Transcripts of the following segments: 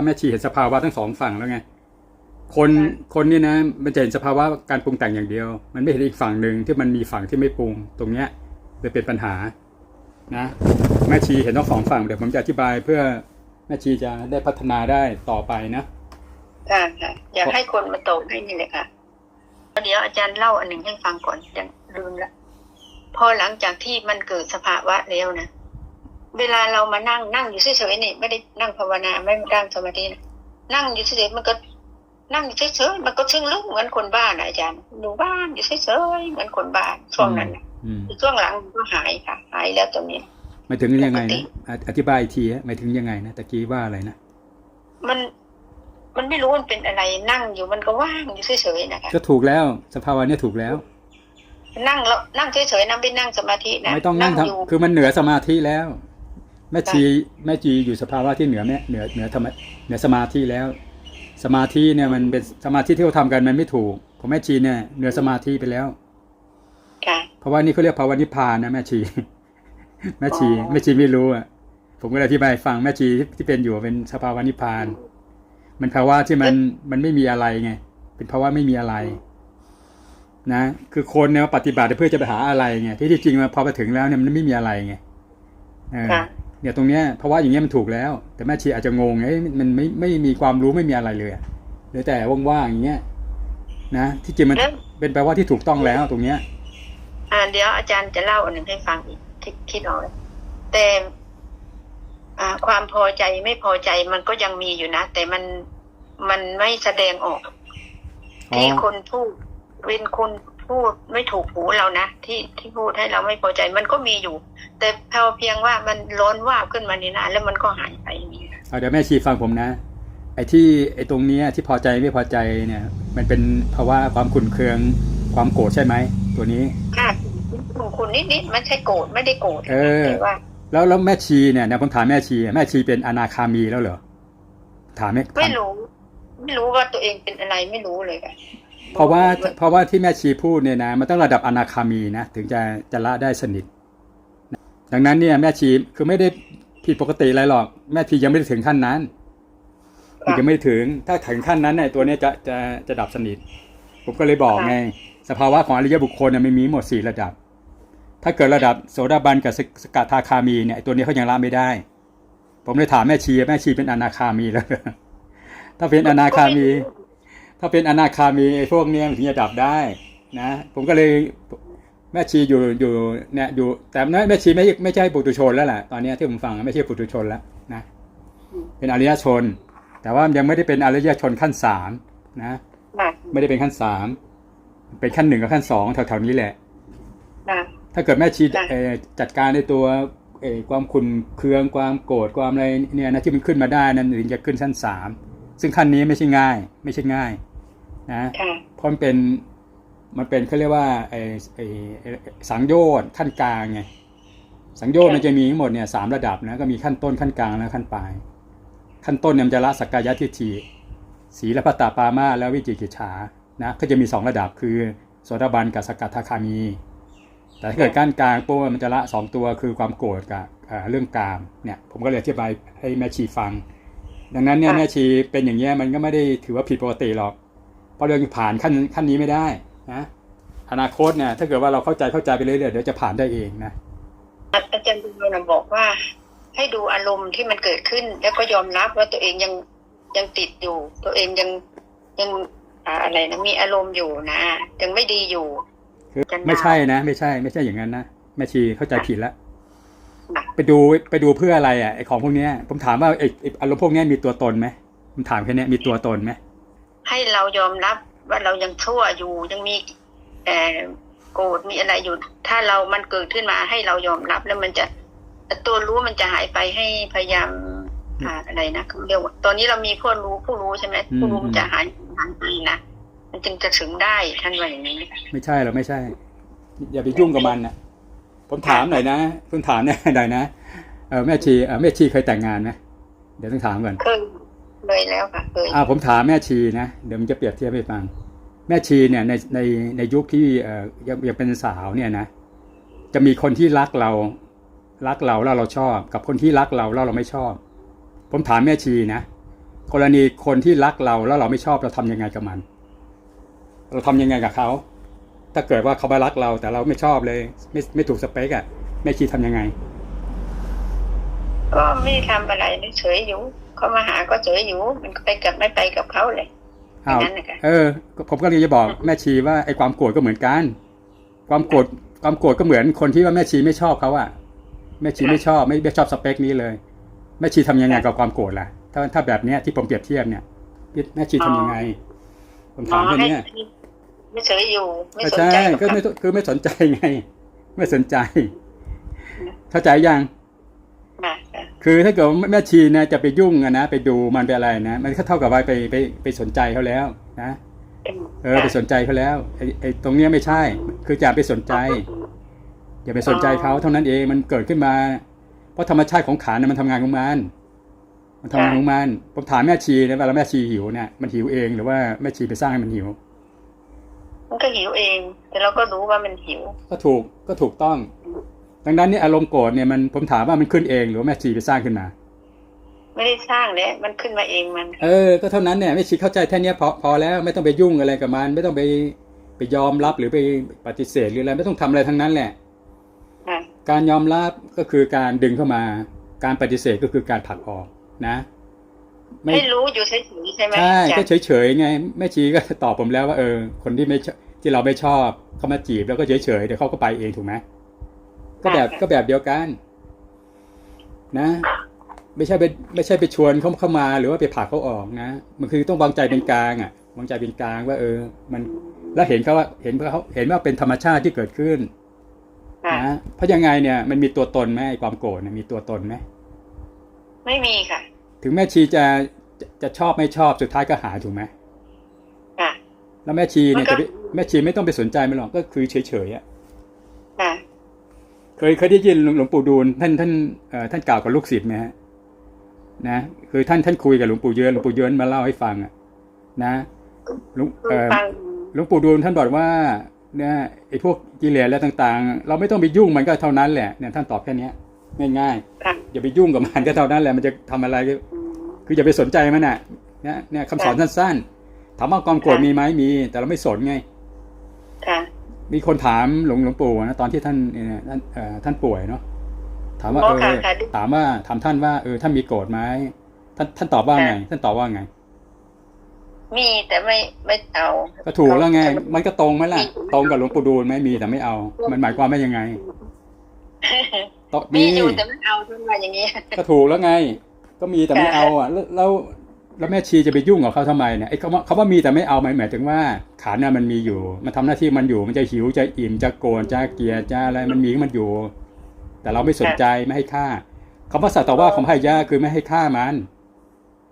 ว่าแม่ชีเห็นสภาวะทั้งสองฝั่งแล้วไง คนคนนี่นะมันจะเห็นสภาวะการปรุงแต่งอย่างเดียว มันไม่เห็นอีกฝั่งหนึ่งที่มันมีฝั่งที่ไม่ปรุง ตรงเนี้ยเลยเป็นปัญหานะแม่ชีเห็นทั้งสองฝั่งเดี๋ยวผมจะอธิบายเพื่อแม่ชีจะได้พัฒนาได้ต่อไปนะค่ะค่ะอยากให้คนมาตอบให้นี่เลยค่ะเดี๋ยวอาจารย์เล่าอันหนึ่งให้ฟังก่อนยังลืมละพอหลังจากที่มันเกิดสภาวะแล้วนะ เวลาเรามานั่งนั่งอยู่เฉยๆนี่ไม่ได้นั่งภาวนาไม่ได้นั่งสมาธินะนั่งอยู่เฉยๆมันก็ นั่งอยู่เฉยๆมันก็ชึ่งลึกเหมือนคนบ้านนะอาจารย์อยู่บ้านอยู่เฉยๆเหมือนคนบ้านช่วงนั้นนะอืมช่วงหลังมันก็หายค่ะ หายแล้วตรงนี้หมายถึงยังไงปกตินะออธิบายอีกทีฮะหมายถึงยังไงนะตะกี้ว่าอะไรนะมันมันไม่รู้มันเป็นอะไรนั่งอยู่มันก็ว่างอยู่เฉยๆนะคะก็ถูกแล้วสภาวะเนี้ถูกแล้ว นั่งแล้วนั่งเฉยๆนั่งไม่นั่งสมาธินะไม่ต้องนั่งอยู่ทำคือมันเหนือสมาธิแล้ว แม่ชีแม่ชีอยู่สภาวะที่เหนือแม่เหนือเหนือธรรมเหนือสมาธิแล้ว สมาธิเนี่ยมันเป็นสมาธิที่เขาทำกันมันไม่ถูกของแม่ชีเนี่ยเหนือสมาธิไปแล้วค่ะเพราะว่านี่เขาเรียกภาวะนิพพานนะแม่ชี แม่ชีอ๋อแม่ชีไม่รู้อะผมก็เลยอธิบายให้ฟังแม่ชีที่เป็นอยู่เป็นสภาวะนิพพาน มันภาวะที่มันมันไม่มีอะไรไงเป็นภาวะไม่มีอะไร นะ คือคนเนี่ยมาปฏิบัติเพื่อจะไปหาอะไรไงที่ที่จริงมันพอไปถึงแล้วเนี่ยมันไม่มีอะไรไงเออค่ะ เนี่ยตรงเนี้ยภาวะอย่างเงี้ยมันถูกแล้ว แต่แม่ชีอาจจะงงไงเอ้ยมันไม่ไม่มีความรู้ไม่มีอะไรเลยอะเหลือแต่ว่างๆอย่างเงี้ยนะที่จริงมันแล้วเป็นแปลว่าที่ถูกต้องแล้วตรงเนี้ย อ่าเดี๋ยวอาจารย์จะเล่าอันหนึ่งให้ฟังอีกคิดคิดเอาเลยแต่อ่าความพอใจไม่พอใจมันก็ยังมีอยู่นะ แต่มันมันไม่แสดงออกอ๋อที่คนพูดเป็นคน พูดไม่ถูกหูเรานะที่ที่พูดให้เราไม่พอใจมันก็มีอยู่ แต่พอเพียงว่ามันร้อนว่าบขึ้นมานี่นะแล้วมันก็หายไปอย่างนี้นะเอาเดี๋ยวแม่ชีฟังผมนะ ไอ้ที่ไอ้ตรงเนี้ยที่พอใจไม่พอใจเนี่ย มันเป็นภาวะความขุ่นเคืองความโกรธใช่ไหมตัวนี้ค่ะคุณคุณนิดนิดๆไม่ใช่โกรธไม่ได้โกรธเออแต่ว่าแล้วแล้วแม่ชีเนี่ยนะผมถามแม่ชีแม่ชีเป็นอนาคามีแล้วเหรอถามไหมไม่ถามรู้ ไม่รู้ว่าตัวเองเป็นอะไรไม่รู้เลยค่ะ เพราะว่าเพราะว่าที่แม่ชีพูดเนี่ยนะมันต้องระดับอนาคามีนะถึงจะจะละได้สนิท ดังนั้นเนี่ยแม่ชีคือไม่ได้ผิดปกติอะไรหรอก แม่ชียังไม่ได้ถึงขั้นนั้นยังไม่ถึงถ้าถึงขั้นนั้นเนี่ยตัวเนี้ยจะจะจะดับสนิท ผมก็เลยบอกไงสภาวะของอริยบุคคลเนี่ยไม่มีหมดสี่ระดับ ถ้าเกิดระดับโสดาบันกับสกทาคามีเนี่ยตัวนี้เขายังละไม่ได้ ผมเลยถามแม่ชีแม่ชีเป็นอนาคามีแล้วถ้าเป็นอนาคามี ถ้าเป็นอนาคามีไอ้พวกเนี้ยมันถึงจะดับได้นะ ผมก็เลยแม่ชีอยู่อยู่เนี่ยอยู่ แต่แม่ชีไม่ไม่ใช่ปุถุชนแล้วแหละตอนเนี้ยที่ผมฟังไม่ใช่ปุถุชนแล้วนะเป็นอริยชน แต่ว่ายังไม่ได้เป็นอริยชนขั้นสามนะค่ะไม่ได้เป็นขั้นสามเป็นขั้นหนึ่งกับขั้นสองแถวๆนี้แหละค่ะถ้าเกิดแม่ชีจ้ะเอ่อจัดการในตัวเอ่อความขุนเคืองความโกรธความอะไรเนี่ยนะที่มันขึ้นมาได้นั้นถึงจะขึ้นชั้นสามซึ่งขั้นนี้ไม่ใช่ง่าย ไม่ใช่ง่าย นะค่ะเพราะมันเป็นมันเป็นเขาเรียกว่าไอ้ไอ้ไอ้สังโยชน์ขั้นกลางไงสังโยชน์มันจะมีทั้งหมดเนี่ยสามระดับนะก็มีขั้นต้นขั้นกลางและขั้นปลาย ขั้นต้นเนี่ยมันจะละสักกายทิฏฐิสีละพัตตาปามาแล้ววิจิกิจฉานะก็จะมีสองระดับคือโสดาบันกับสกทาคามี แต่ถ้าเกิดก้านกลางปุ๊บมันจะละสองตัวคือความโกรธกับเอ่อเรื่องกามเนี่ยผมก็เลยอธิบายให้แม่ชีฟัง ดังนั้นเนี่ยค่ะแม่ชีเป็นอย่างเงี้ยมันก็ไม่ได้ถือว่าผิดปกติหรอก เพราะเรายังผ่านขั้นขั้นนี้ไม่ได้นะอนาคตเนี่ยถ้าเกิดว่าเราเข้าใจเข้าใจไปเรื่อยๆเดี๋ยวจะผ่านได้เองนะอาจารย์ดูนะบอกว่า ให้ดูอารมณ์ที่มันเกิดขึ้น แล้วก็ยอมรับว่าตัวเองยังยังติดอยู่ ตัวเองยังยังอ่าอะไรนะมีอารมณ์อยู่นะยังไม่ดีอยู่คือจะนานไม่ใช่นะ ไม่ใช่ ไม่ใช่อย่างนั้นนะแม่ชีเข้าใจผิดแล้วค่ะไปดูไปดูเพื่ออะไรอะไอของพวกเนี้ยผมถามว่าไอไอ้อารมณ์พวกเนี้ยมีตัวตนไหมผมถามแค่เนี้ยมีตัวตนไหม ให้เรายอมรับว่าเรายังชั่วอยู่ยังมีเอ่อโกรธมีอะไรอยู่ ถ้าเรามันเกิดขึ้นมาให้เรายอมรับแล้วมันจะตัวรู้มันจะหายไปให้พยายามอ่าอะไรนะเขาเรียกว่าตอนนี้เรามีผู้รู้ผู้รู้ใช่ไหมผู้รู้มันจะหายหายไปนะมันจึงจะถึงได้ท่านว่าอย่างนี้ ไม่ใช่หรอกไม่ใช่ อย่าไปยุ่งกับมันนะผมถามหน่อยนะคุณถามเนี่ยหน่อยนะเออแม่ชีเออแม่ชีเคยแต่งงานไหมเดี๋ยวต้องถามก่อนเคย เลยแล้วค่ะเคยอ่าผมถามแม่ชีนะเดี๋ยวมันจะเปรียบเทียบให้ฟัง แม่ชีเนี่ยในในในยุคที่เอ่อยังยังเป็นสาวเนี่ยนะ จะมีคนที่รักเรารักเราแล้วเราชอบ กับคนที่รักเราแล้วเราไม่ชอบ ผมถามแม่ชีนะกรณีคนที่รักเราแล้วเราไม่ชอบเราทำยังไงกับมัน เราทำยังไงกับเขาถ้าเกิดว่าเขามารักเราแต่เราไม่ชอบเลย ไม่ไม่ถูกสเปกอะแม่ชีทำยังไง ก็ไม่ได้ทำอะไรนะเฉยอยู่ เขามาหาก็เฉยอยู่ มันก็ไปกับไม่ไปกับเขาเลยอ้าวอย่างนั้นนะคะเออก็ผมก็เลยจะบอกแม่ชีว่าไอ้ความโกรธก็เหมือนกัน ความโกรธความโกรธก็เหมือนคนที่ว่าแม่ชีไม่ชอบเขาอะแม่ชีไม่ชอบไม่ไม่ชอบสเปคนี้เลยแม่ชีทำยังไงกับความโกรธล่ะ ถ้าถ้าแบบเนี้ยที่ผมเปรียบเทียบเนี่ยแม่ชีทำยังไง ผมถามแค่ให้เนี้ยไม่เฉยอยู่ ไม่ไม่สนใช่ใจกับก็เขาไม่ต้องคือไม่สนใจไง ไม่สนใจ เข้าใจยัง ค่ะค่ะคือถ้าเกิดว่าแม่ชีนะจะไปยุ่งอะนะไปดูมันไปอะไรนะมันก็เท่ากับว่าไปไปไปสนใจเขาแล้วนะเออไปสนใจเขาแล้วไอ้ไอ้ตรงเนี้ยไม่ใช่ คืออย่าไปสนใจ อย่าไปสนใจเขาเท่านั้นเองมันเกิดขึ้นมา เพราะธรรมชาติของขันธ์น่ะมันทำงานของมันมันทำงานของมันผมถามแม่ชีนะเวลาแม่ชีหิวเนี่ยมันหิวเองหรือว่าแม่ชีไปสร้างให้มันหิว มันก็หิวเอง แต่เราก็รู้ว่ามันหิว ก็ถูกก็ถูกต้อง ดังนั้นเนี่ยอารมณ์โกรธเนี่ยมันผมถามว่ามันขึ้นเองหรือว่าแม่ชีไปสร้างขึ้นมา ไม่ได้สร้างเลยมันขึ้นมาเองมัน เออ ก็เท่านั้นเนี่ยแม่ชีเข้าใจแค่เนี้ยพอพอแล้วไม่ต้องไปยุ่งอะไรกับมัน ไม่ต้องไปไปยอมรับหรือไปปฏิเสธหรืออะไรไม่ต้องทำอะไรทั้งนั้นแหละค่ะการยอมรับก็คือการดึงเข้ามา การปฏิเสธก็คือการผลักออกนะไม่ให้รู้อยู่เฉยๆใช่ไหมใช่อาจารก็ย์เฉยๆไงแม่ชีก็ตอบผมแล้วว่าเออ คนที่ไม่ชอบที่เราไม่ชอบเขามาจีบแล้วก็เฉยๆเดี๋ยวเขาก็ไปเองถูกไหม ก็แบบก็แบบเดียวกัน นะ ไม่ใช่ไปไม่ใช่ไปชวนเขาเข้ามาหรือว่าไปผลักเขาออกนะมันคือต้องวางใจเป็นกลางอะวางใจเป็นกลางว่า เออ มันแล้วเห็นเขาว่าเห็นเขาเห็นว่าเป็นธรรมชาติที่เกิดขึ้นค่ะนะเพราะยังไงเนี่ย มันมีตัวตนไหมไอ้ความโกรธเนี่ยมีตัวตนไหมไม่มีค่ะ ถึงแม่ชีจะจะจะชอบไม่ชอบสุดท้ายก็หายถูกไหมค่ะแล้วแม่ชีเนี่ยมันก็จะไปแม่ชีไม่ต้องไปสนใจมันหรอกก็คือเฉยๆอะค่ะ เคยเคยได้ยินหลวงหลวงปู่ดูลท่านท่านเอ่อท่านกล่าวกับลูกศิษย์ไหมฮะนะคือท่านท่านคุยกับหลวงปู่เยือนหลวงปู่เยือนมาเล่าให้ฟังอะ นะหลวงคือเอ่อฟังหลวงปู่ดูลท่านบอกว่าเนี่ยไอ้พวกกิเลสอะไรต่างๆ เราไม่ต้องไปยุ่งมันก็เท่านั้นแหละเนี่ยท่านตอบแค่เนี้ยง่ายค่ะๆอย่าไปยุ่งกับมันก็เท่านั้นแหละมันจะทำอะไรก็อืมคืออย่าไปสนใจมันน่ะเนี่ยเนี่ยคำสอนสั้นๆถามว่าความโกรธค่ะมีไหมมี แต่เราไม่สนไงค่ะ มีคนถามหลวงหลวงปู่นะตอนที่ท่านเนี่ยท่านเอ่อท่านป่วยเนาะถามว่าอ๋เออค่ะอค่ะถามว่าถามท่านว่าเออท่านมีโกรธไหมท่านท่านตอบว่าไงค่ะท่านตอบว่าไง มีแต่ไม่ไม่เอา ก็ถูกแล้วไง มันก็ตรงไหมล่ะมีตรงกับหลวงปู่ดูลไหมมีแต่ไม่เอา มันหมายความว่ายังไงตอบมีอยู่แต่ไม่เอาท่านว่าอย่างนี้ก็ถูกแล้วไง ก็มีแต่ไม่ค่ะเอาอะ แล้ว แล้วแล้วแม่ชีจะไปยุ่งกับเขาทำไมเนี่ยไอ้คำว่าคำว่ามีแต่ไม่เอาหมายหมายถึงว่าขันน่ะมันมีอยู่ มันทำหน้าที่มันอยู่มันจะหิวจะอิ่มจะโกรธจะเกลียดจะอะไรมันมีของมันอยู่ แต่เราไม่สนใจไม่ให้ค่าคำว่าสัตว์ว่าของพายะคือไม่ให้ค่ามัน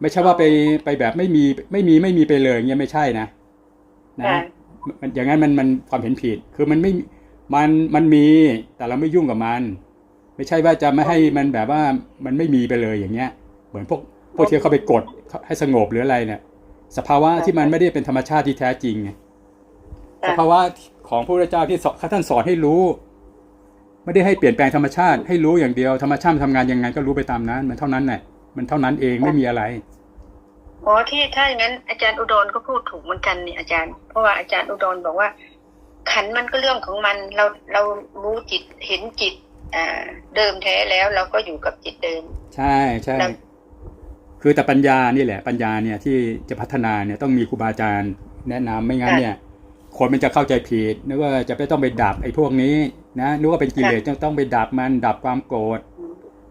ไม่ใช่ว่าไปไปแบบไม่มีไม่มีไม่มีไปเลยเงี้ยไม่ใช่นะนะค่ะมันอย่างนั้นมันมันความเห็นผิดคือมันไม่มันมันมีแต่เราไม่ยุ่งกับมัน ไม่ใช่ว่าจะไม่ให้มันแบบว่ามันไม่มีไปเลยอย่างเงี้ย เหมือนพวกพวกที่เขาไปกด ให้สงบหรืออะไรเนี่ยสภาวะที่มันไม่ได้เป็นธรรมชาติที่แท้จริงไงสภาวะของพระพุทธเจ้าที่สอนท่านสอนให้รู้ ไม่ได้ให้เปลี่ยนแปลงธรรมชาติให้รู้อย่างเดียวธรรมชาติมันทำงานยังไงก็รู้ไปตามนั้น มันเท่านั้นแหละมันเท่านั้นเองไม่มีอะไรอ๋อที่ถ้าอย่างนั้นอาจารย์อุดรก็พูดถูกเหมือนกันนี่อาจารย์เพราะว่าอาจารย์อุดรบอกว่า ขันธ์มันก็เรื่องของมันเราเรารู้จิตเห็นจิต อ่า เดิมแท้แล้วเราก็อยู่กับจิตเดิม ใช่ใช่แล้ว คือแต่ปัญญานี่แหละปัญญาเนี่ยที่จะพัฒนาเนี่ยต้องมีครูบาอาจารย์แนะนำไม่งั้นเนี่ย คนมันจะเข้าใจผิดนึกว่าจะไปต้องไปดับไอ้พวกนี้นะนึกว่าเป็นกิเลสต้องต้องไปดับมันดับความโกรธ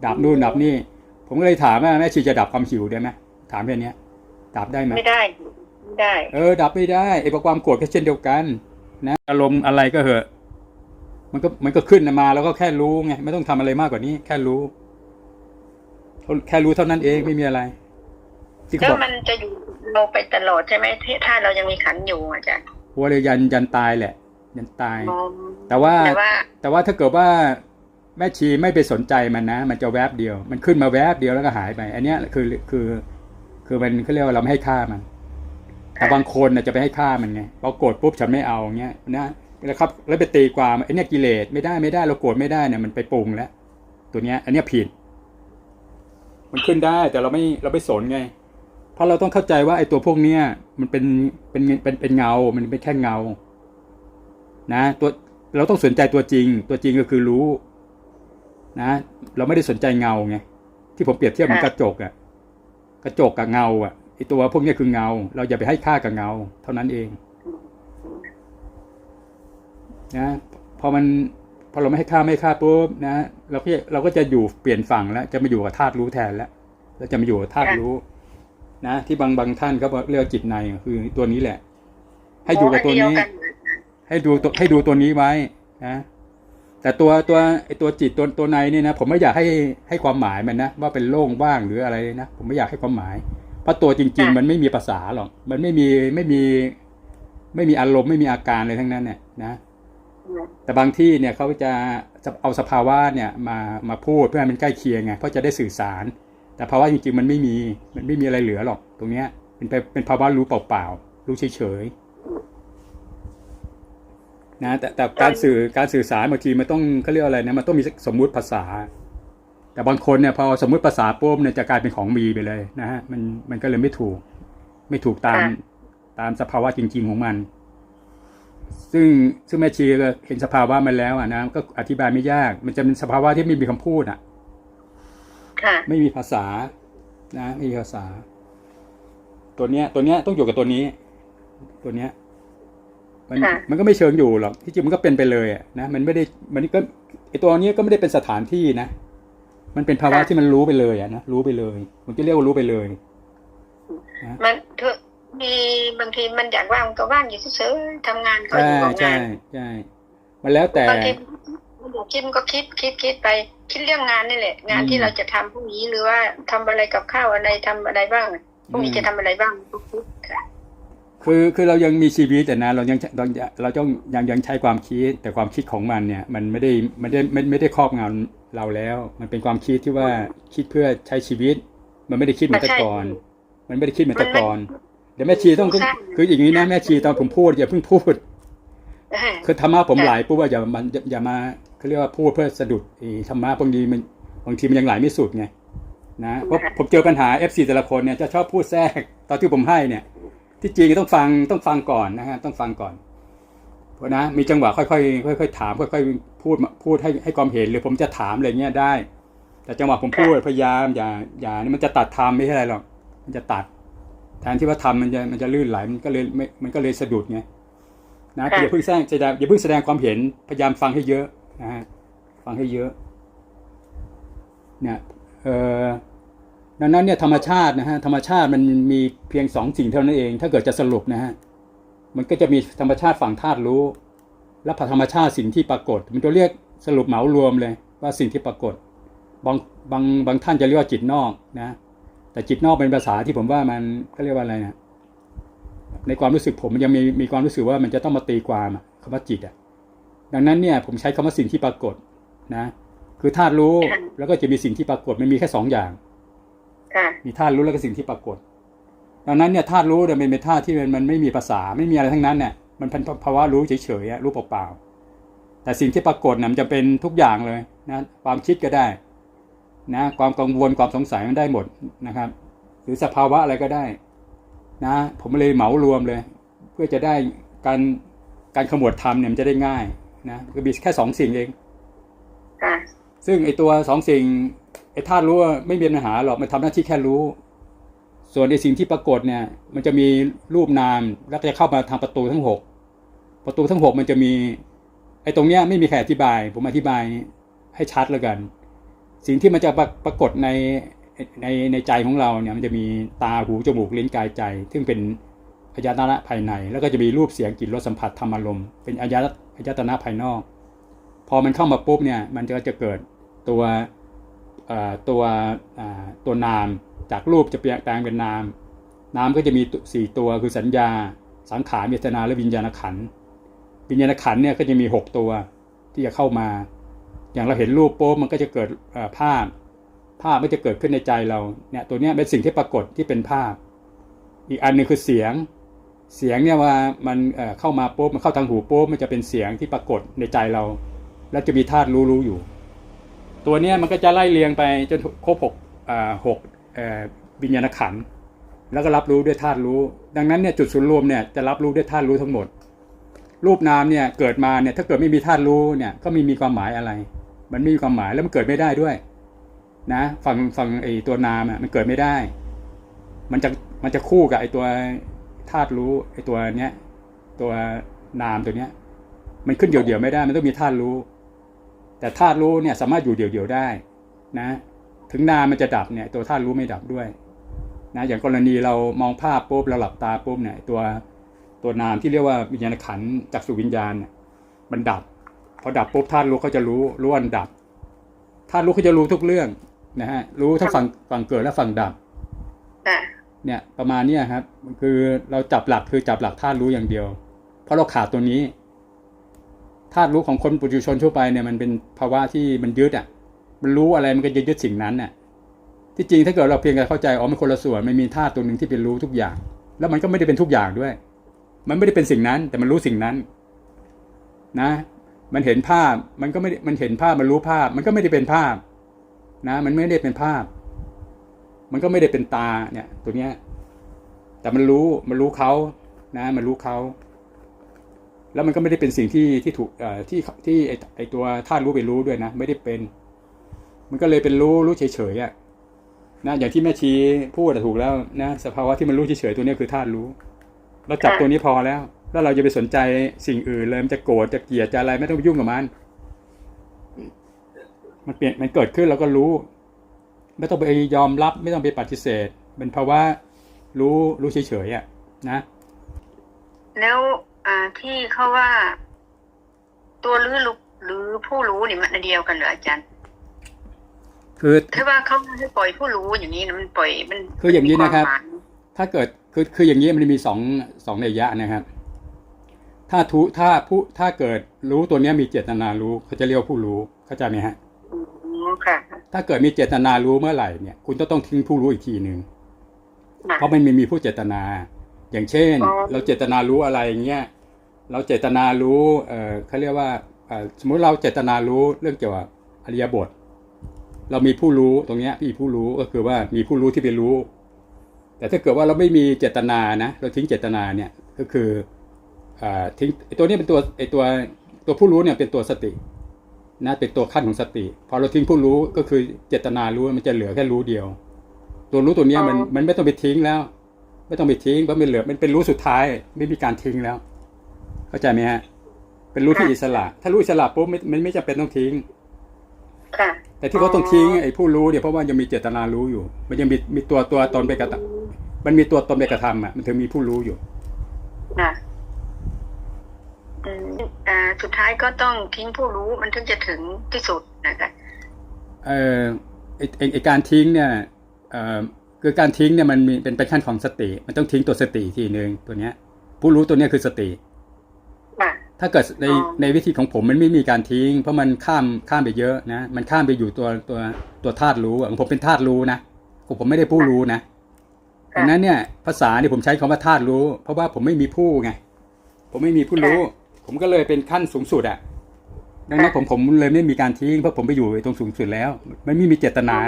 ดับนู่นดับนี่ ผมก็เลยถามว่าแม่ชีจะดับความหิวได้ไหมถามแค่เนี้ยดับได้ไหมไม่ได้ไม่ได้ เออ ดับไม่ได้ไอ้ความโกรธก็เช่นเดียวกัน นะอารมณ์อะไรก็เหอะ มันก็มันก็ขึ้นมาแล้วก็แค่รู้ไงไม่ต้องทำอะไรมากกว่านี้ แค่รู้ แค่รู้เท่านั้นเองไม่มีอะไรที่เขาแล้วบอกมันจะอยู่เราไปตลอดใช่ไหมที่ถ้าเรายังมีขันธ์อยู่อาจารย์ว่าเลยยันยันตายแหละ ยันตายอ๋อแต่ว่าแต่ว่าแต่ว่าถ้าเกิดว่าแม่ชีไม่ไปสนใจมันนะ มันจะแวบเดียว มันขึ้นมาแวบเดียวแล้วก็หายไป อันเนี้ยคือคือ คือมันเขาเรียกว่าเราไม่ให้ค่ามัน แต่บางคนน่ะจะไปให้ค่ามันไงพอโกรธปุ๊บฉันไม่เอาเงี้ยนะแล้วครับแล้วไปตีความไอ้เนี่ยกิเลสไม่ได้ไม่ได้เราโกรธไม่ได้เนี่ยมันไปปรุงแล้ว ตัวเนี้ย อันเนี้ยผิด มันขึ้นได้แต่เราไม่เราไม่สนไง เพราะเราต้องเข้าใจว่าไอ้ตัวพวกเนี้ยมันเป็นเป็นเป็นเป็นเงา มันเป็นแค่เงา นะตัวเราต้องสนใจตัวจริง ตัวจริงก็คือรู้ นะ เราไม่ได้สนใจเงาไงที่ผมเปรียบเทียบเหมือนกระจกอะกระจกกับเงาอะไอ้ตัวพวกเนี้ยคือเงา เราอย่าไปให้ค่ากับเงา เท่านั้นเอง นะพอมัน พอเราไม่ให้ค่าไม่ให้ค่าปุ๊บนะเราก็เราก็จะอยู่เปลี่ยนฝั่งแล้ว จะมาอยู่กับธาตุรู้แทนแล้วเราจะมาอยู่กับธาตุรู้ นะ ที่บางบางท่านเขาบอกเรียกว่าจิตในคือตัวนี้แหละ ให้อยู่กับตัวนี้เดียกัให้ดูตัวให้ดูตัวนี้ไว้นะแต่ตัวตัวไอตัวจิตตัวตัวในนี่นะผมไม่อยากให้ให้ความหมายมันนะว่าเป็นโล่งว่างหรืออะไรนะผมไม่อยากให้ความหมาย เพราะตัวจริง ๆ มันไม่มีภาษาหรอกมันไม่มีไม่มี ไม่มีอารมณ์ไม่มีอาการเลยทั้งนั้นเนี่ยนะ แต่บางที่เนี่ยเขาจะเอาสภาวะเนี่ยมามาพูดเพื่อให้มันใกล้เคียงไงเพราะจะได้สื่อสาร แต่ภาวะจริงๆมันไม่มีมันไม่มีอะไรเหลือหรอกตรงเนี้ยเป็นเป็นเป็นภาวะรู้เปล่าๆรู้เฉยๆนะแต่แต่การสื่อการสื่อสารบางทีมันต้องเขาเรียกอะไรนะมันต้องมีสมมุติภาษา แต่บางคนเนี่ยพอสมมุติภาษาปุ๊บเนี่ยจะกลายเป็นของมีไปเลยนะฮะมันมันก็เลยไม่ถูก ไม่ถูกตามตามสภาวะจริง ๆของมัน ซึ่งซึ่งแม่ชีก็เห็นสภาวะมันแล้วอะนะก็อธิบายไม่ยาก มันจะเป็นสภาวะที่ไม่มีคำพูดอะค่ะไม่มีภาษา นะไม่มีภาษา ตัวเนี้ย ตัวเนี้ยต้องอยู่กับตัวนี้ ตัวเนี้ย มันค่ะมันก็ไม่เชิงอยู่หรอกที่จริงมันก็เป็นไปเลยอะนะมันไม่ได้มันก็ไอตัวเนี้ยก็ไม่ได้เป็นสถานที่นะมันเป็นภาวะที่มันรู้ไปเลยอะนะรู้ไปเลยผมจะเรียกว่ารู้ไปเลยมันเถอะ มีบางทีมันอยากว่างมันก็ว่างอยู่เฉยๆทำงานก็อใช่ยู่กับใช่งานใช่มันแล้วแต่ บางทีมันอยากคิดมันก็คิดคิดคิดไป คิดเรื่องงานนี่แหละ งานอืม ที่เราจะทำพรุ่งนี้หรือว่าทำอะไรกับข้าวอะไรทำอะไรบ้างพรุ่งนี้จะทำอะไรบ้างก็คิดค่ะ คือคือเรายังมีชีวิตแต่นะเรายังเราเราต้องยังยังใช้ความคิดแต่ความคิดของมันเนี่ย มันไม่ได้ไม่ได้ไม่ไม่ได้ครอบงำเราแล้ว มันเป็นความคิดที่ว่าคิดเพื่อใช้ชีวิต มันไม่ได้คิดเหมือนแต่ก่อน มันไม่ได้คิดเหมือนแต่ก่อนเดี๋ยวแม่ชีต้องต้องคืออย่างนี้นะแม่ชีตอนผมพูดอย่าเพิ่งพูดคือธรรมะผมไหลปุ๊บว่าอย่ามันอย่าอย่ามาเขาเรียกว่าพูดเพื่อสะดุดไอ้ธรรมะบางทีมันบางทีมันยังไหลไม่สุดไงนะเพราะผมเจอปัญหา FC แต่ละคนเนี่ยจะชอบพูดแทรกตอนที่ผมให้เนี่ย ที่จริงต้องฟังต้องฟังก่อนนะฮะต้องฟังก่อน เพราะนะมีจังหวะค่อยๆค่อยๆถามค่อยๆพูดมาพูดให้ให้ความเห็นหรือผมจะถามอะไรเงี้ยได้ แต่จังหวะผมพูดพยายามอย่าอย่านี่มันจะตัดทำไม่ใช่อะไรหรอกมันจะตัด แทนที่ว่าทำมันจะมันจะลื่นไหลมันก็เลยไม่มันก็เลยสะดุดไงนะค่ะอย่าเพิ่งแสดงแสดงอย่าเพิ่งแสดงความเห็นพยายามฟังให้เยอะนะฮะฟังให้เยอะเนี่ยเอ่อดังนั้นเนี่ยธรรมชาตินะฮะธรรมชาติมันมีเพียงสองสิ่งเท่านั้นเอง ถ้าเกิดจะสรุปนะฮะมันก็จะมีธรรมชาติฝั่งธาตุรู้ และธรรมชาติสิ่งที่ปรากฏ มันจะเรียกสรุปเหมารวมเลยว่าสิ่งที่ปรากฏบางบางบางท่านจะเรียกว่าจิตนอกนะ แต่จิตนอกเป็นภาษาที่ผมว่ามันก็เรียกว่าอะไรนะในความรู้สึกผมมันยังมีมีความรู้สึกว่ามันจะต้องมาตีความอะคำว่าจิตอะ ดังนั้นเนี่ย ผมใช้คำว่าสิ่งที่ปรากฏนะ คือธาตุรู้แล้วก็จะมีสิ่งที่ปรากฏมันมีแค่สองอย่างค่ะมีธาตุรู้แล้วก็สิ่งที่ปรากฏ ดังนั้นเนี่ยธาตุรู้เนี่ยมันเป็นธาตุที่มันมันไม่มีภาษาไม่มีอะไรทั้งนั้นเนี่ยมันเป็นภาวะรู้เฉยๆอะรู้เปล่าๆแต่สิ่งที่ปรากฏเนี่ยมันจะเป็นทุกอย่างเลยนะ ความคิดก็ได้ นะความกังวลความสงสัยมันได้หมดนะครับ หรือสภาวะอะไรก็ได้นะผมเลยเหมารวมเลย เพื่อจะได้การการขมวดธรรมเนี่ยมันจะได้ง่ายนะก็มีแค่สองสิ่งเองค่ะซึ่งไอตัวสองสิ่งไอธาตุรู้ว่าไม่มีปัญหาหรอกมันทำหน้าที่แค่รู้ ส่วนไอสิ่งที่ปรากฏเนี่ย มันจะมีรูปนามแล้วก็จะเข้ามาทางประตูทั้งหกประตูทั้งหกมันจะมีไอตรงเนี้ยไม่มีใครอธิบาย ผมอธิบายให้ชัดแล้วกัน สิ่งที่มันจะปรปรากฏในในในใจของเราเนี่ยมันจะมีตาหูจมูกลิ้นกายใจ ซึ่งเป็นอายตนะภายใน แล้วก็จะมีรูปเสียงกลิ่นรสสัมผัสธรรมอารมณ์เป็นอายตอายตนะภายนอก พอมันเข้ามาปุ๊บเนี่ยมันก็จะเกิดตัวอ่อตัวอ่าตัวนามจากรูปจะเปลี่ยนแปลงเป็นนาม นามก็จะมีสี่ตัวคือสัญญา สังขารเวทนาและวิญญาณขันวิญญาณขันเนี่ยก็จะมีหกตัวที่จะเข้ามา อย่างเราเห็นรูปโป๊มันก็จะเกิดภาพ ภาพมันจะเกิดขึ้นในใจเราเนี่ยตัวเนี้ยเป็นสิ่งที่ปรากฏที่เป็นภาพ อีกอันหนึ่งคือเสียง เสียงเนี่ยว่ามันเเข้ามาโป๊บมันเข้าทางหูโป๊บมันจะเป็นเสียงที่ปรากฏในใจเรา แล้วจะมีธาตุรู้รู้อยู่ ตัวเนี้ยมันก็จะไล่เรียงไปจนครบหกหกวิญญาณขันธ์แล้วก็รับรู้ด้วยธาตุรู้ ดังนั้นเนี่ยจุดศูนย์รวมเนี่ยจะรับรู้ด้วยธาตุรู้ทั้งหมด รูปนามเนี่ยเกิดมาเนี่ยถ้าเกิดไม่มีธาตุรู้เนี่ยก็ไม่มีความหมายอะไร มันไม่มีความหมายแล้วมันเกิดไม่ได้ด้วย นะฝั่งฝั่งไอ้ตัวนามอะมันเกิดไม่ได้ มันจะมันจะคู่กับไอ้ตัวธาตุรู้ไอ้ตัวเนี้ย ตัวนามตัวเนี้ย มันขึ้นเดี่ยวๆไม่ได้ มันต้องมีธาตุรู้ แต่ธาตุรู้เนี่ยสามารถอยู่เดี่ยวๆได้ นะ ถึงนามมันจะดับเนี่ย ตัวธาตุรู้ไม่ดับด้วย นะ อย่างกรณีเรามองภาพปุ๊บเราหลับตาปุ๊บเนี่ยตัวตัวนามที่เรียกว่าวิญญาณขันจักสุวิญญาณมันดับ พอดับปุ๊บธาตุรู้เขาจะรู้รู้ว่ามันดับธาตุรู้เขาจะรู้ทุกเรื่องนะฮะรู้ทั้งฝั่งฝั่งเกิดและฝั่งดับค่ะเนี่ยประมาณเนี้ยครับ คือเราจับหลักคือจับหลักธาตุรู้อย่างเดียว เพราะเราขาดตัวนี้ธาตุรู้ของคนปุถุชนทั่วไปเนี่ยมันเป็นภาวะที่มันยึดอะ มันรู้อะไรมันก็จะยึดสิ่งนั้นน่ะ ที่จริงถ้าเกิดเราเพียงแต่เข้าใจอ๋อมันคนละส่วนมันมีธาตุตัวหนึ่งที่เป็นรู้ทุกอย่าง แล้วมันก็ไม่ได้เป็นทุกอย่างด้วย มันไม่ได้เป็นสิ่งนั้น แต่มันรู้สิ่งนั้น นะ มันเห็นภาพมันก็ไม่มันเห็นภาพมันรู้ภาพ มันก็ไม่ได้เป็นภาพ นะ มันไม่ได้เป็นภาพ มันก็ไม่ได้เป็นตาเนี่ย ตัวเนี้ย แต่มันรู้มันรู้เขานะ มันรู้เขาแล้วมันก็ไม่ได้เป็นสิ่งที่ที่ถูกเอ่อที่ที่ไอตัวธาตุรู้ไปรู้ด้วยนะ ไม่ได้เป็น มันก็เลยเป็นรู้รู้เฉยๆอะนะอย่างที่แม่ชีพูดถูกแล้วนะสภาวะที่มันรู้เฉยๆตัวเนี้ยคือธาตุรู้ เราจับตัวนี้พอแล้ว แล้วเราจะไปสนใจสิ่งอื่นเลยมันจะโกรธจะเกลียดจะอะไรไม่ต้องไปยุ่งกับมัน มันเปลี่ยนมันเกิดขึ้นเราก็รู้ ไม่ต้องไปยอมรับ ไม่ต้องไปปฏิเสธเป็นภาวะรู้รู้เฉยๆอะนะ แล้วอ่าที่เขาว่า ตัวรู้รู้หรือผู้รู้นี่มันอันเดียวกันเหรออาจารย์คือถ้าว่าเขาให้ปล่อยผู้รู้อย่างนี้นะมันปล่อยมันคืออย่างนี้นะครับมัมีวามหมายถ้าเกิดคือคืออย่างนี้มันมีสองสองนัยยะนะครับ ถ้าทุถ้าผู้ถ้าเกิดรู้ตัวเนี้ยมีเจตนารู้เขาจะเรียกว่าผู้รู้เข้าใจไหมฮะอ๋อค่ะถ้าเกิดมีเจตนารู้เมื่อไหร่เนี่ย คุณต้องต้องทิ้งผู้รู้อีกทีหนึ่งค่ะเพราะมันไม่มีผู้เจตนา อย่างเช่นอ๋อเราเจตนารู้อะไรอย่างเงี้ยเราเจตนารู้เอ่อเขาเรียกว่าเอ่อสมมุติเราเจตนารู้เรื่องเกี่ยวกับอริยบท เรามีผู้รู้ตรงเนี้ยมีผู้รู้ก็คือว่ามีผู้รู้ที่ไปรู้ แต่ถ้าเกิดว่าเราไม่มีเจตนานะ เราทิ้งเจตนาเนี่ยก็คืออ่า ทิ้งไอ้ตัวนี้เป็นตัวไอ้ตัวตัวผู้รู้เนี่ยเป็นตัวสตินะเป็นตัวขั้นของสติ พอเราทิ้งผู้รู้ก็คือเจตนารู้มันจะเหลือแค่รู้เดียว ตัวรู้ตัวเนี้ยมันอ๋อมันไม่ต้องไปทิ้งแล้ว ไม่ต้องไปทิ้งเพราะมันเหลือมันเป็นรู้สุดท้ายไม่มีการทิ้งแล้ว เข้าใจไหมฮะ เป็นรู้ที่อิสระ ถ้ารู้อิสระปุ๊บไม่มันไม่จำเป็นต้องทิ้งค่ะแต่ที่เขาต้องทิ้งไอ้ผู้รู้เนี่ยเพราะว่ายังมีเจตนารู้อยู่ มันยังมีมีตัวตัวตนไปกระทำมันมีตัวตนไปกระทำอะมันถึงมีผู้รู้อยู่ค่ะอืมอ่า สุดท้ายก็ต้องทิ้งผู้รู้มันถึงจะถึงที่สุดนะคะเอ่อไอไอ้ไอการทิ้งเนี่ยเอ่อคือการทิ้งเนี่ยมันมีเป็นเป็นขั้นของสติ มันต้องทิ้งตัวสติอีกทีหนึ่งตัวเนี้ย ผู้รู้ตัวเนี้ยคือสติค่ะถ้าเกิดในอ๋อในวิธีของผมมันไม่มีการทิ้ง เพราะมันข้ามข้ามไปเยอะนะมันข้ามไปอยู่ตัวตัวตัวธาตุรู้อะของผมเป็นธาตุรู้นะของผมไม่ได้ผู้รู้นะดังนั้นเนี่ยภาษาเนี่ยผมใช้คำว่าธาตุรู้ เพราะว่าผมไม่มีผู้ไงผมไม่มีผู้รู้ ผมก็เลยเป็นขั้นสูงสุดอะดังนั้นผมผมเลยไม่มีการทิ้งเพราะผมไปอยู่ตรงสูงสุดแล้วมันไม่มีเจตนา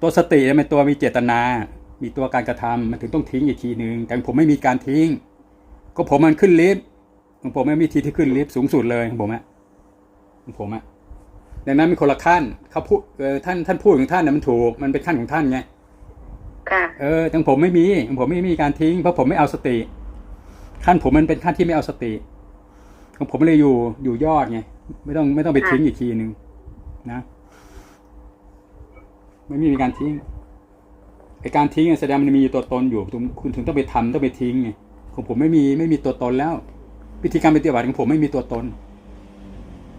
ตัวสติเนี่ยมันตัวมีเจตนา มีตัวการกระทำมันถึงต้องทิ้งอีกทีหนึ่งแต่ผมไม่มีการทิ้ง ก็ผมมันขึ้นลิฟต์ของผมไม่มีทีที่ขึ้นลิฟต์สูงสุดเลยของผมอะของผมอะดังนั้นมีคนละขั้นเขาพูดเออท่านท่านพูดของท่านนะมันถูกมันเป็นขั้นของท่านไงค่ะเออทางผมไม่มีของผมไม่มีการทิ้งเพราะผมไม่เอาสติ ขั้นผมมันเป็นขั้นที่ไม่เอาสติ ของผมเลยอยู่อยู่ยอดไงไม่ต้องไม่ต้องไปทิ้งอีกทีหนึ่งนะ ไม่มีการทิ้งไอการทิ้งอะแสดงมันมีตัวตนอยู่คุณคุณถึงต้องไปทำต้องไปทิ้งไงของผมไม่มีไม่มีตัวตนแล้ว วิธีการปฏิบัติของผมไม่มีตัวตน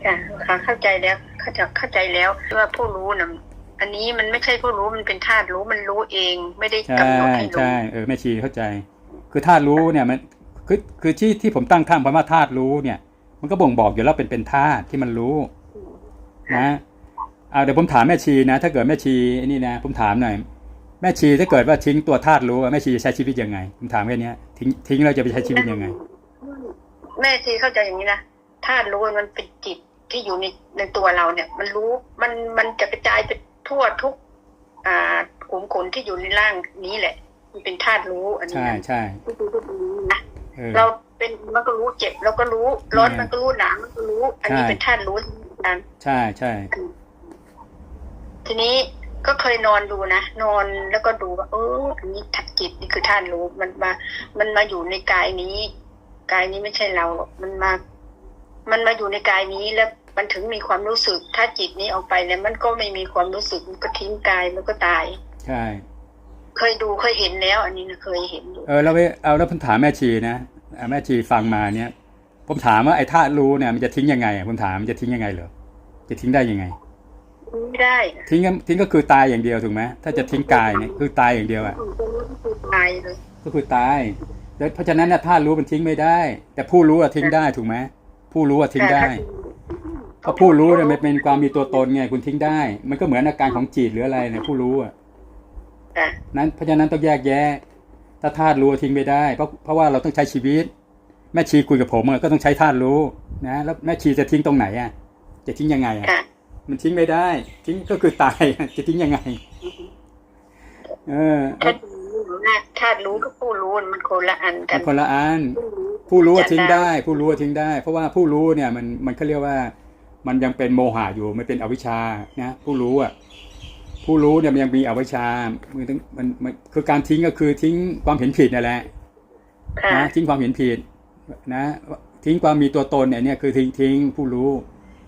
ค่ะค่ะเข้าใจแล้วเข้าใจเข้าใจแล้วว่าผู้รู้นะอันนี้มันไม่ใช่ผู้รู้มันเป็นธาตุรู้มันรู้เอง ไม่ได้ใช่กำหนดให้รู้ใช่เออแม่ชีเข้าใจ คือธาตุรู้เนี่ยมันคือคือที่ที่ผมตั้งข้ามคำว่าธาตุรู้เนี่ย มันก็บ่งบอกอยู่แล้วเป็นเป็นธาตุที่มันรู้นะเอาเดี๋ยวผมถามแม่ชีนะ ถ้าเกิดแม่ชีไอ้นี่นะ ผมถามหน่อยแม่ชีถ้าเกิดว่าทิ้งตัวธาตุรู้อะแม่ชีจะใช้ชีวิตยังไงผมถามแค่เนี้ยทิ้งทิ้งเราจะไปใช้ชีวิตยังไง แม่ทีเข้าใจอย่างนี้นะธาตุรู้มันเป็นจิตที่อยู่ในในตัวเราเนี่ย มันรู้มันมันจะกระจายไปทั่วทุก อ่ากลุ่มขนที่อยู่ในร่างนี้แหละ มันเป็นธาตุรู้อันนี้ใช่นะใช่นะ เออเราเป็นมันก็รู้เจ็บเราก็รู้ร้อนอืมมันก็รู้หนาวมันก็รู้ อันนี้ใช่เป็นธาตุรู้กันใช่ใช่ทีนี้ก็เคยนอนดูนะนอนแล้วก็ดูว่าเอออันนี้จิตนี่คือธาตุรู้มันมา มันมาอยู่ในกายนี้กายนี้ไม่ใช่เราหรอกมันมา มันมาอยู่ในกายนี้แล้วมันถึงมีความรู้สึก ถ้าจิตนี้ออกไปแล้วมันก็ไม่มีความรู้สึกมันก็ทิ้งกายมันก็ตาย ใช่ เคยดูเคยเห็นแล้ว อันนี้นะเคยเห็นอยู่เออแล้วไปเอาแล้วผมถามแม่ชีนะอะแม่ชีฟังมาเนี่ย ผมถามว่าไอ้ธาตุรู้เนี่ยมันจะทิ้งยังไงอะผมถามมันจะทิ้งยังไงเหรอจะทิ้งได้ยังไงไม่ได้นะทิ้งก็ทิ้งก็คือตายอย่างเดียวถูกไหมถ้าจะทิ้งกายเนี่ยคือตายอย่างเดียวอะตายเลยก็คือตายแล้วเพราะฉะนั้นเนี่ยธาตุรู้มันทิ้งไม่ได้ แต่ผู้รู้อะทิ้งได้ถูกไหมผู้รู้อะทิ้งได้เพราะผู้รู้เนี่ยมันเป็นความมีตัวตนไงคุณทิ้งได้ มันก็เหมือนอาการของจิตหรืออะไรเนี่ยผู้รู้อะค่ะ นั้นเพราะฉะนั้นต้องแยกแยะถ้าธาตุรู้ทิ้งไม่ได้ เพราะเพราะว่าเราต้องใช้ชีวิต แม่ชีคุยกับผมอะก็ต้องใช้ธาตุรู้นะแล้วแม่ชีจะทิ้งตรงไหนอะ จะทิ้งยังไงอะค่ะมันทิ้งไม่ได้ ทิ้งก็คือตายจะทิ้งยังไง เออถ้ารู้นะถ้ารู้กับผู้รู้มันคนละอันกัมันนคนละอันผู้รู้อะทิ้งได้ ผู้รู้อะทิ้งได้ เพราะว่าผู้รู้เนี่ยมันมันเขาเรียกว่า มันยังเป็นโมหะอยู่มันเป็นอวิชชานะผู้รู้อะ ผู้รู้เนี่ยมันยังมีอวิชชา มันต้องมันมันคือการทิ้งก็คือทิ้งความเห็นผิดนั่นแหละค่ะนะทิ้งความเห็นผิดนะทิ้งความมีตัวตนเนี่ยเนี่ยคือทิ้งทิ้งผู้รู้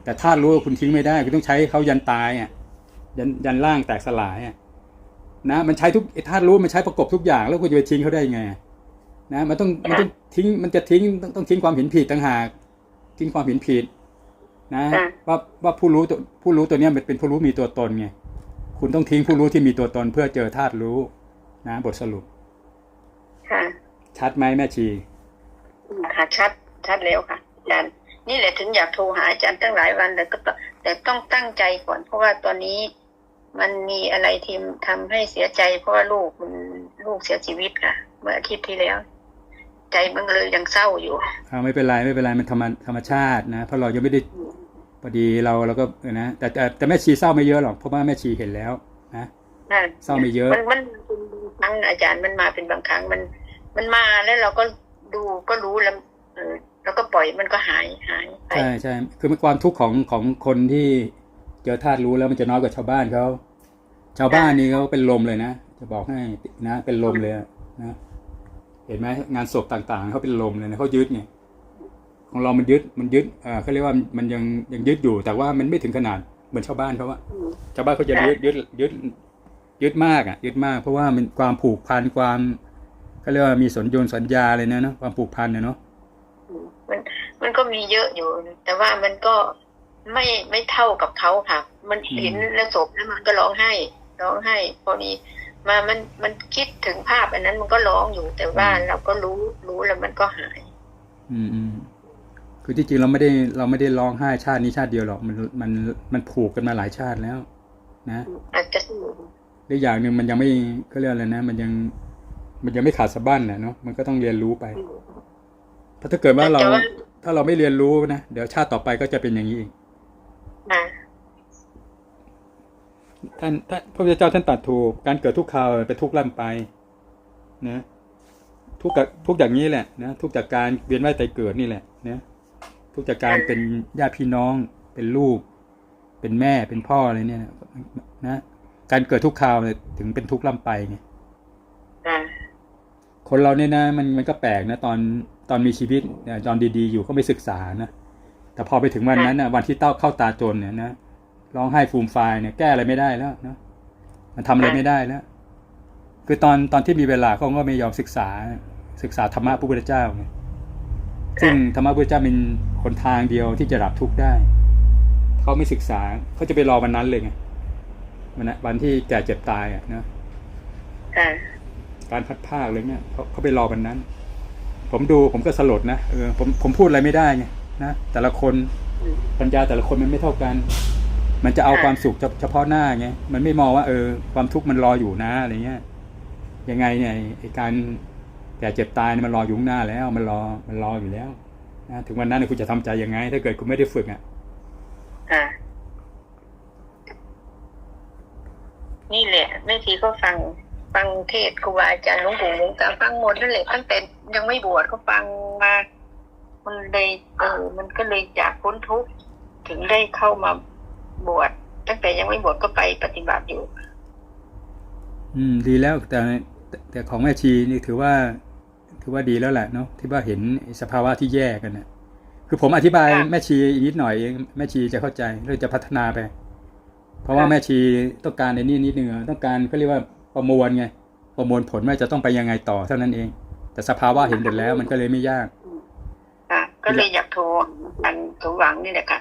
แต่ถ้ารู้คุณทิ้งไม่ได้คุณต้องใช้เขายันตายอะยันยันร่างแตกสลายอะนะมันใช้ทุกไอ้ธาตุรู้มันใช้ประกบทุกอย่าง แล้วคุณจะไปทิ้งเขาได้ยังไงนะมันต้องมันต้องทิ้งมันจะทิ้งต้องต้องทิ้งความเห็นผิดต่างหาก ทิ้งความเห็นผิด นะ ว่าว่าผู้รู้ตัวผู้รู้ตัวเนี้ยมันเป็นผู้รู้มีตัวตนไง คุณต้องทิ้งผู้รู้ที่มีตัวตนเพื่อเจอธาตุรู้นะบทสรุป ค่ะ ชัดไหมแม่ชีค่ะชัดชัดแล้วค่ะอาจารย์นี่แหละถึงอยากโทรหาอาจารย์ตั้งหลายวันแต่ก็ต้องแต่ต้องตั้งใจก่อน เพราะว่าตอนนี้มันมีอะไรที่ทำให้เสียใจ เพราะว่าลูกมันลูกเสียชีวิตค่ะ เมื่ออาทิตย์ที่แล้ว ใจมันเลยยังเศร้าอยู่อ่าไม่เป็นไรไม่เป็นไรมันธรรมธรรมชาตินะเพราะเรายังไม่ได้ พอดีเราเราก็เออนะแต่แต่แต่แม่ชีเศร้าไม่เยอะหรอกเพราะว่าแม่ชีเห็นแล้วนะนั่นเศร้าไม่เยอะ มันมันเป็นบางครั้งอาจารย์มันมาเป็นบางครั้งมัน มันมาแล้วเราก็ดูก็รู้แล้วเออแล้วก็ปล่อยมันก็หายหายไปใช่ใช่คือมันความทุกข์ของของคนที่เจอธาตุรู้แล้วมันจะน้อยกว่าชาวบ้านเขาชาวบ้านนี่เขาเป็นลมเลยนะจะบอกให้นะเป็นลมเลยอะนะเห็นไหมงานศพต่างๆเขาเป็นลมเลยนะเขายึดไง ของเรามันยึดมันยึดเออเขาเรียกว่ามันยังยังยึดอยู่ แต่ว่ามันไม่ถึงขนาดเหมือนชาวบ้านเขาว่าอืมชาวบ้านเขาจะยึดยึดยึดยึดมากอะยึดมากเพราะว่ามันความผูกพันความเขาเรียกว่ามีสนยนสัญญาเลยนะเนาะความผูกพันเนี่ยเนาะมันมันก็มีเยอะอยู่ แต่ว่ามันก็ไม่ไม่เท่ากับเขาค่ะ มันเห็นแล้วศพแล้วมันก็ร้องไห้ ร้องไห้ พอดีมามันมันคิดถึงภาพอันนั้นมันก็ร้องอยู่ แต่ว่าเราก็รู้รู้แล้วมันก็หาย อืมอืม คือที่จริงเราไม่ได้เราไม่ได้ร้องไห้ชาตินี้ชาติเดียวหรอกมันมันมันผูกกันมาหลายชาติแล้ว นะอาจจะหรืออย่างหนึ่งมันยังไม่ก็เรียกอะไรนะ มันยังมันยังไม่ขาดสะบั้นนะเนาะมันก็ต้องเรียนรู้ไปเพราะถ้าเกิดว่าเราแต่ว่าถ้าเราไม่เรียนรู้นะเดี๋ยวชาติต่อไปก็จะเป็นอย่างนี้อีกอ่าท่านท่านพระพุทธเจ้าท่านตรัสถูกการเกิดทุกข์คราวเป็นทุกข์ล่ำไป นะทุกข์กับทุกข์อย่างนี้แหละนะทุกข์จากการเวียนว่ายตายเกิดนี่แหละนะ ทุกข์จากการเป็นญาติพี่น้อง เป็นลูก เป็นแม่เป็นพ่ออะไรเนี่ยนะนะการเกิดทุกข์คราวเนี่ยถึงเป็นทุกข์ล่ำไปไงอ่าคนเราเนี่ยนะ มันมันก็แปลกนะตอนตอนมีชีวิตเนี่ยตอนดีๆ อยู่ก็ไม่ศึกษานะแต่พอไปถึงวันนั้นนะวันที่เต้าเข้าตาจนเนี่ยนะร้องไห้ฟูมฟายเนี่ยแก้อะไรไม่ได้แล้วนะมันทำอะไรไม่ได้แล้ว คือตอนตอนที่มีเวลาเขาก็ไม่ยอมศึกษา ศึกษาธรรมะพระพุทธเจ้าไงซึ่งธรรมะพระพุทธเจ้าเป็นห นทางเดียวที่จะดับทุกข์ได้ เขาไม่ศึกษาเขาจะไปรอวันนั้นเลยไงวันนั้นวันที่แก่เจ็บตายอะนะการพัดภาคอะไรเงี้ยเขาเขาไปรอวันนั้น ผมดูผมก็สลดนะเออผมผมพูดอะไรไม่ได้ไงนะแต่ละคนปัญญาแต่ละคนมันไม่เท่ากัน มันจะเอาความสุขเฉพาะหน้าไงมันไม่มองว่าเออ ความทุกข์มันรออยู่นะอะไรเงี้ยยังไงเนี่ยไอ้การแก่เจ็บตายมันรออยู่งหน้าแล้ว มันรอมันรออยู่แล้ว นะถึงวันนั้นเนี่ยคุณจะทำใจยังไง ถ้าเกิดคุณไม่ได้ฝึกอะอ่านี่แหละแม่ทีก็ฟังฟังเทศน์ครูบาอาจารย์หลวงปู่หลวงตาฟังหมดนั่นแหละตั้งแต่ยังไม่บวชก็ฟังมา มันเลยเออมันก็เลยจากพ้นทุกข์ถึงได้เข้ามาบวชตั้งแต่ยังไม่บวชก็ไปปฏิบัติอยู่ อืม ดีแล้วแต่แต่แต่ของแม่ชีนี่ถือว่า ถือว่าดีแล้วแหละเนาะที่ว่าเห็นสภาวะที่แย่กันนะคือผมอธิบายค่ะแม่ชีอีกนิดหน่อยเองแม่ชีจะเข้าใจแล้วจะพัฒนาไป เพราะว่าแม่ชีต้องการในนี่นิดนึงอะต้องการเขาเรียกว่าประมวลไงประมวลผลว่าจะต้องไปยังไงต่อเท่านั้นเอง แต่สภาวะเห็นหมดแล้วมันก็เลยไม่ยากค่ะก็เลยอยากโทรอันสมหวังนี่แหละค่ะ